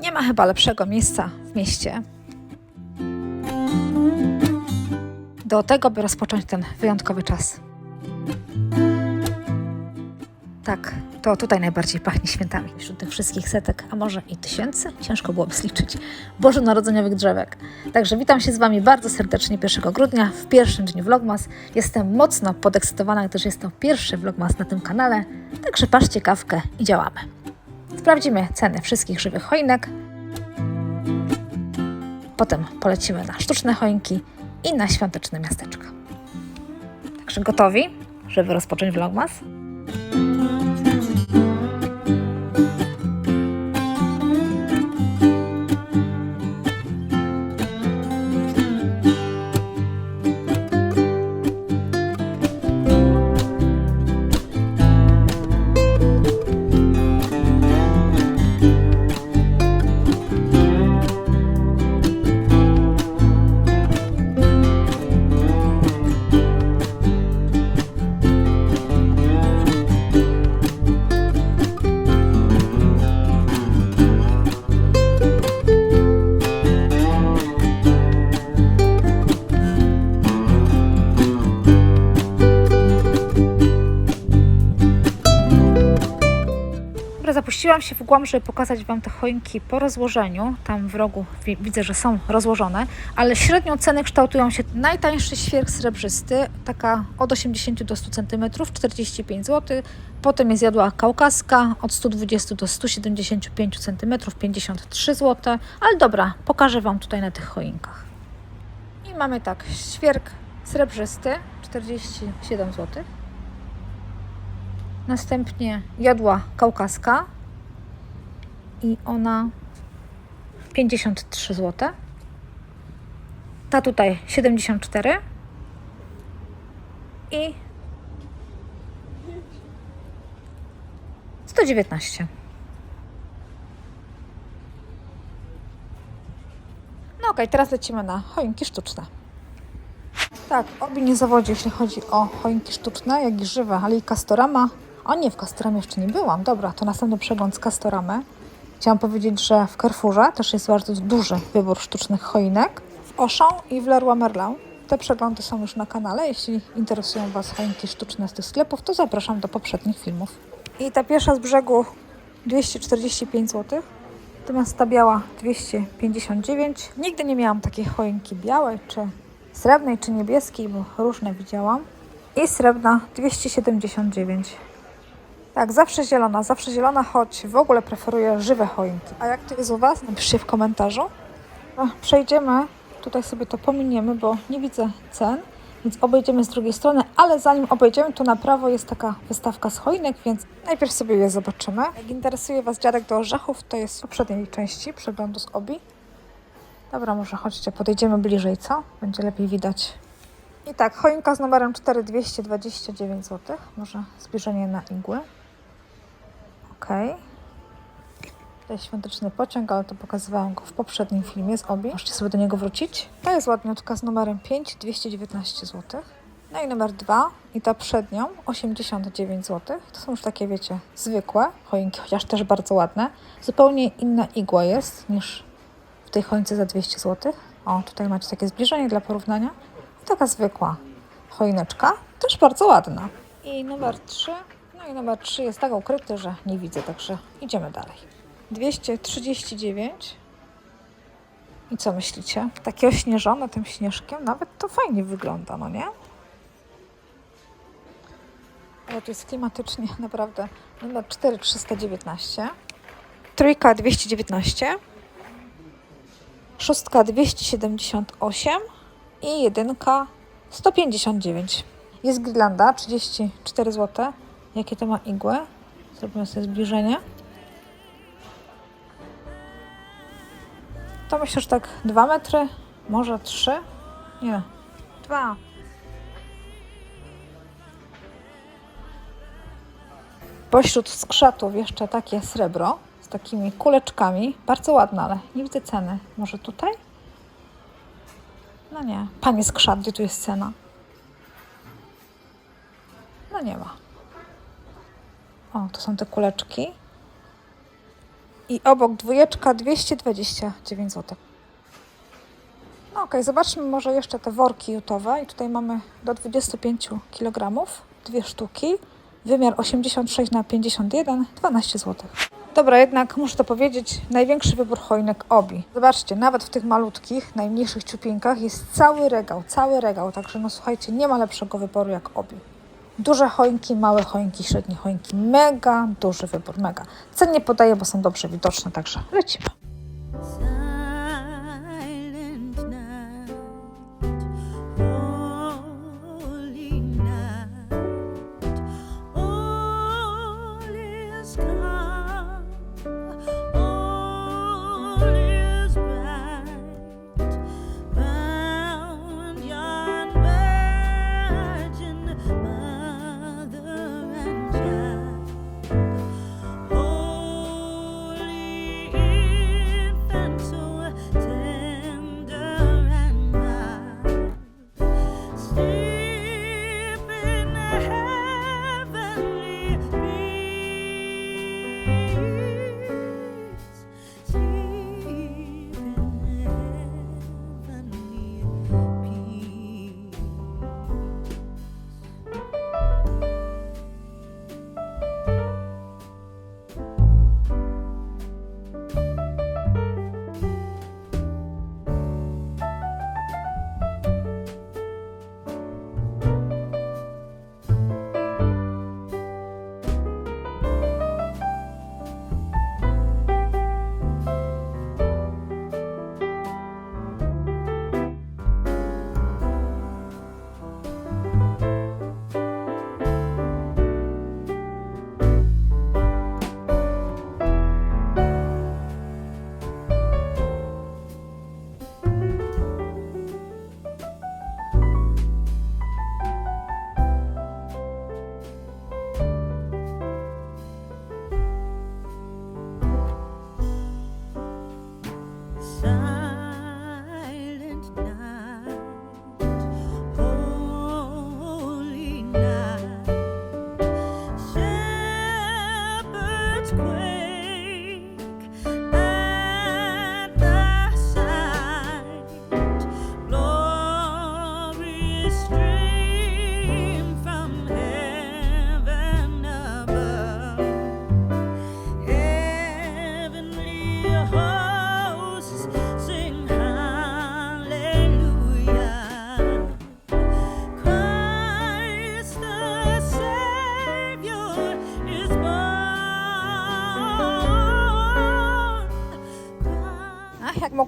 Nie ma chyba lepszego miejsca w mieście do tego, by rozpocząć ten wyjątkowy czas. Tak, to tutaj najbardziej pachnie świętami. Wśród tych wszystkich setek, a może i tysięcy, ciężko byłoby zliczyć, bożonarodzeniowych drzewek. Także witam się z Wami bardzo serdecznie 1 grudnia, w pierwszym dniu Vlogmas. Jestem mocno podekscytowana, gdyż jest to pierwszy Vlogmas na tym kanale, także patrzcie kawkę i działamy. Sprawdzimy ceny wszystkich żywych choinek, potem polecimy na sztuczne choinki i na świąteczne miasteczko. Także gotowi, żeby rozpocząć Vlogmas? Dobra, zapuściłam się w głąb, żeby pokazać Wam te choinki po rozłożeniu. Tam w rogu wi- widzę, że są rozłożone, ale średnio ceny kształtują się. Najtańszy świerk srebrzysty, taka od 80 do 100 cm, 45 zł. Potem jest jadła kaukaska od 120 do 175 cm, 53 zł. Ale dobra, pokażę Wam tutaj na tych choinkach. I mamy tak, świerk srebrzysty, 47 zł. Następnie jodła kaukaska i ona 53 zł. Ta tutaj 74 i 119. No okej, teraz lecimy na choinki sztuczne. Tak, obie nie zawodzi, jeśli chodzi o choinki sztuczne, jak i żywe, ale i Castorama. O nie, w Castoramie jeszcze nie byłam. Dobra, to następny przegląd z Castoramy. Chciałam powiedzieć, że w Carrefourze też jest bardzo duży wybór sztucznych choinek. W Auchan i w Leroy Merlin. Te przeglądy są już na kanale. Jeśli interesują Was choinki sztuczne z tych sklepów, to zapraszam do poprzednich filmów. I ta pierwsza z brzegu 245 zł. Natomiast ta biała 259. Nigdy nie miałam takiej choinki białej czy srebrnej czy niebieskiej, bo różne widziałam. I srebrna 279. Tak, zawsze zielona, zawsze zielona, choć w ogóle preferuję żywe choinki. A jak to jest u Was? Napiszcie w komentarzu. No, przejdziemy, tutaj sobie to pominiemy, bo nie widzę cen, więc obejdziemy z drugiej strony, ale zanim obejdziemy, to na prawo jest taka wystawka z choinek, więc najpierw sobie je zobaczymy. Jak interesuje Was dziadek do orzechów, to jest w poprzedniej części przeglądu z obi. Dobra, może chodźcie, podejdziemy bliżej, co? Będzie lepiej widać. I tak, choinka z numerem 4229 zł. Może zbliżenie na igły. Ok. Tutaj świąteczny pociąg, ale to pokazywałam go w poprzednim filmie z obi. Możecie sobie do niego wrócić. Ta jest ładniutka z numerem 5, 219 zł. No i numer 2 i ta przed nią 89 zł. To są już takie, wiecie, zwykłe choinki, chociaż też bardzo ładne. Zupełnie inna igła jest niż w tej choince za 200 zł. O, tutaj macie takie zbliżenie dla porównania. I taka zwykła choineczka, też bardzo ładna. I numer 3. I numer 3 jest tak ukryty, że nie widzę, także idziemy dalej. 239. I co myślicie? Takie ośnieżone tym śnieżkiem, nawet to fajnie wygląda, no nie? Ale to jest klimatycznie naprawdę. Numer 4 319. Trójka 219 szóstka 278 i jedynka 159. Jest girlanda 34 zł. Jakie to ma igły? Zrobimy sobie zbliżenie. To myślę, że tak 2 metry, może 3. Nie, 2. Pośród skrzatów jeszcze takie srebro z takimi kuleczkami. Bardzo ładne, ale nie widzę ceny. Może tutaj? No nie. Panie skrzat, gdzie tu jest cena? No nie ma. O, to są te kuleczki. I obok dwójeczka 229 zł. No okej, zobaczmy może jeszcze te worki jutowe. I tutaj mamy do 25 kg, dwie sztuki. Wymiar 86 na 51, 12 zł. Dobra, jednak muszę to powiedzieć, największy wybór choinek Obi. Zobaczcie, nawet w tych malutkich, najmniejszych ciupienkach jest cały regał, cały regał. Także no słuchajcie, nie ma lepszego wyboru jak Obi. Duże choinki, małe choinki, średnie choinki. Mega duży wybór, mega. Cen nie podaję, bo są dobrze widoczne, także lecimy.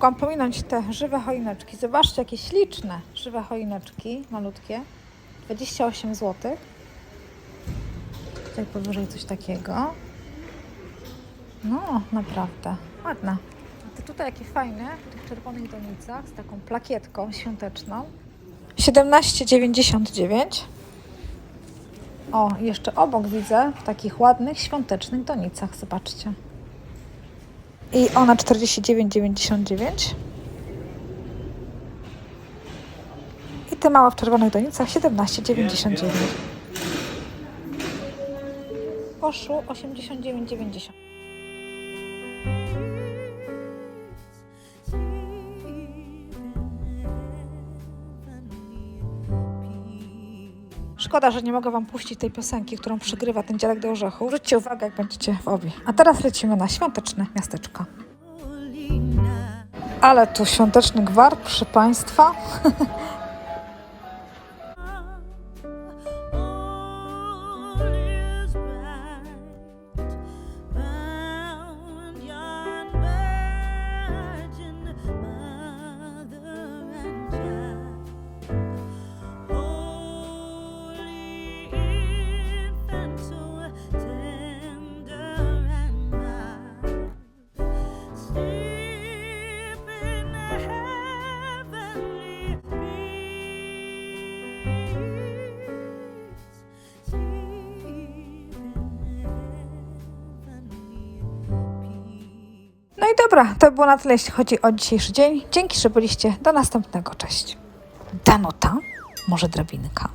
Mogłam pominąć te żywe choineczki. Zobaczcie, jakie śliczne żywe choineczki, malutkie. 28 zł. Tutaj powyżej coś takiego. No, naprawdę. Ładne. A tutaj jakie fajne, w tych czerwonych donicach z taką plakietką świąteczną. 17,99. O, jeszcze obok widzę w takich ładnych świątecznych donicach. Zobaczcie. I ona 49,99. I te małe w czerwonych donicach 17,99. Koszu 89,90. Szkoda, że nie mogę Wam puścić tej piosenki, którą przygrywa ten dziadek do orzechu. Zwróćcie uwagę, jak będziecie w obie. A teraz lecimy na świąteczne miasteczko. Ale tu świąteczny gwar, proszę Państwa. dobra, to było na tyle, jeśli chodzi o dzisiejszy dzień. Dzięki, że byliście. Do następnego. Cześć. Danuta, może drabinka.